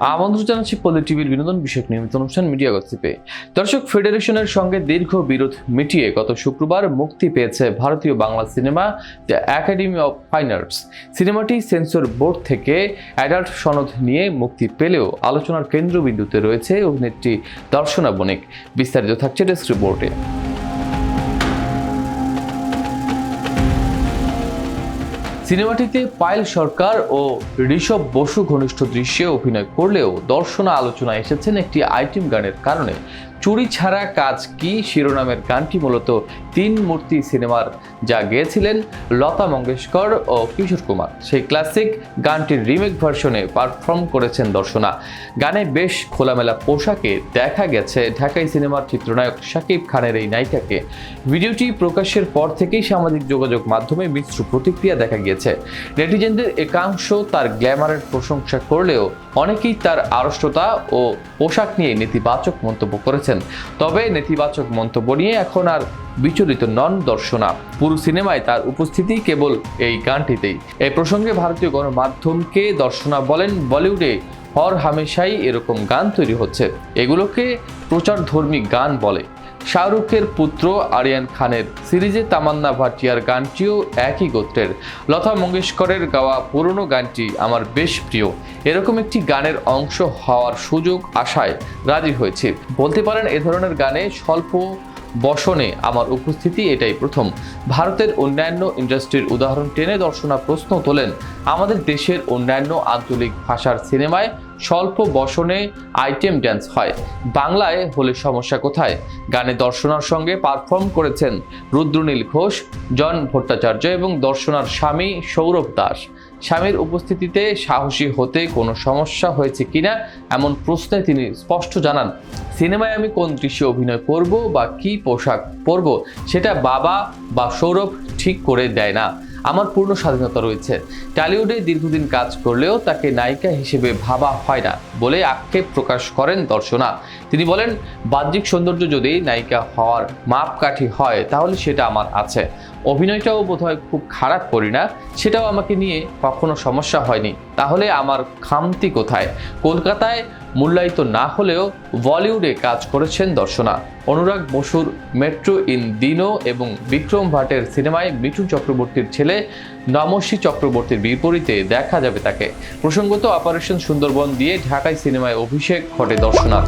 আমন্ত্রণ জানাচ্ছি পলি টিভির বিনোদন বিষয়ক নিয়মিত অনুষ্ঠান মিডিয়া গসিপে দর্শক, ফেডারেশনের সঙ্গে দীর্ঘ বিরোধ মিটিয়ে গত শুক্রবার মুক্তি পেয়েছে ভারতীয় Bangla cinema the academy of fine arts. সিনেমাটি সেন্সর বোর্ড থেকে অ্যাডাল্ট সনদ নিয়ে মুক্তি পেলেও আলোচনার কেন্দ্রবিন্দুতে রয়েছে অভিনেত্রী দর্শনা বণিক। বিস্তারিত থাকছে ডেস্ক রিপোর্টে। সিনেমাটিতে পায়েল সরকার ও ঋষভ বসু ঘনিষ্ঠ দৃশ্যে অভিনয় করলেও দর্শনা আলোচনায় এসেছেন একটি আইটেম গানের কারণে। চুরি ছাড়া কাজ কি? শিরোনামের গানটি মূলত তিন মূর্তি সিনেমার যা গেয়েছিলেন লতা মঙ্গেশকর ও কিশোর কুমার। সেই ক্লাসিক গানটির রিমেক ভার্সনে পারফর্ম করেছেন দর্শনা। গানে বেশ খোলামেলা পোশাকে দেখা গেছে ঢাকাই সিনেমার চিত্রনায়ক শাকিব খানের এই নায়িকাকে। ভিডিওটি প্রকাশের পর থেকেই সামাজিক যোগাযোগ মাধ্যমে মিশ্র প্রতিক্রিয়া দেখা গিয়েছে। নেটিজেনদের একাংশ তার গ্ল্যামারের প্রশংসা করলেও অনেকেই তার আড়ষ্টতা ও পোশাক নিয়ে নেতিবাচক মন্তব্য করেছেন। তবে নেতিবাচক মন্তব্য নিয়ে এখন আর বিচলিত নন দর্শনা। পুরো সিনেমায় তার উপস্থিতি কেবল এই গানটিতেই। এই প্রসঙ্গে ভারতীয় গণমাধ্যমকে দর্শনা বলেন বলিউডে হর হামেশাই এরকম গান তৈরি হচ্ছে। এগুলোকে প্রচারধর্মী গান বলে। শাহরুখের পুত্র আরিয়ান খানের সিরিজে তামান্না ভাটিয়ার গানটিও একই গোত্রের। লতা মঙ্গেশকরের গাওয়া পুরনো গানটি আমার বেশ প্রিয়। এরকম একটি গানের অংশ হওয়ার সুযোগ আশায় রাজি হয়েছে। বলতে পারেন এ ধরনের গানে স্বল্প বসনে আমার উপস্থিতি এটাই প্রথম। ভারতের অন্যান্য ইন্ডাস্ট্রির উদাহরণ টেনে দর্শনা প্রশ্ন তোলেন। আমাদের দেশের অন্যান্য আঞ্চলিক ভাষার সিনেমায় স্বল্প বসনে আইটেম ড্যান্স হয়। বাংলায় হলে সমস্যা কোথায়? গানে দর্শনার সঙ্গে পারফর্ম করেছেন রুদ্রনীল ঘোষ, জন ভট্টাচার্য এবং দর্শনার স্বামী সৌরভ দাস। স্বামীর উপস্থিতিতে সাহসী হতে কোনো সমস্যা হয়েছে কিনা এমন প্রশ্নে তিনি স্পষ্ট জানান, সিনেমায় আমি কোন দৃশ্যে অভিনয় করব বা কি পোশাক পরব সেটা বাবা বা সৌরভ ঠিক করে দেয় না। আমার পূর্ণ স্বাধীনতা রয়েছে। টলিউডে দীর্ঘদিন কাজ করলেও তাকে নায়িকা হিসেবে ভাবা হয় না বলে আক্ষেপ প্রকাশ করেন দর্শনা। তিনি বলেন, বাহ্যিক সৌন্দর্য যদি নায়িকা হওয়ার মাপকাঠি হয়, তাহলে সেটা আমার আছে। অভিনয়টাও বোধহয় খুব খারাপ করি না সেটাও আমাকে নিয়ে কখনো সমস্যা হয়নি। তাহলে আমার খামতি কোথায়? কলকাতায় মূল্যায়িত না হলেও বলিউডে কাজ করেছেন দর্শনা। অনুরাগ বসুর মেট্রো ইন দিনো এবং বিক্রম ভাটের সিনেমায় মিঠুন চক্রবর্তীর ছেলে নমসী চক্রবর্তীর বিপরীতে দেখা যাবে তাকে। প্রসঙ্গত অপারেশন সুন্দরবন দিয়ে ঢাকায় সিনেমায় অভিষেক ঘটে দর্শনার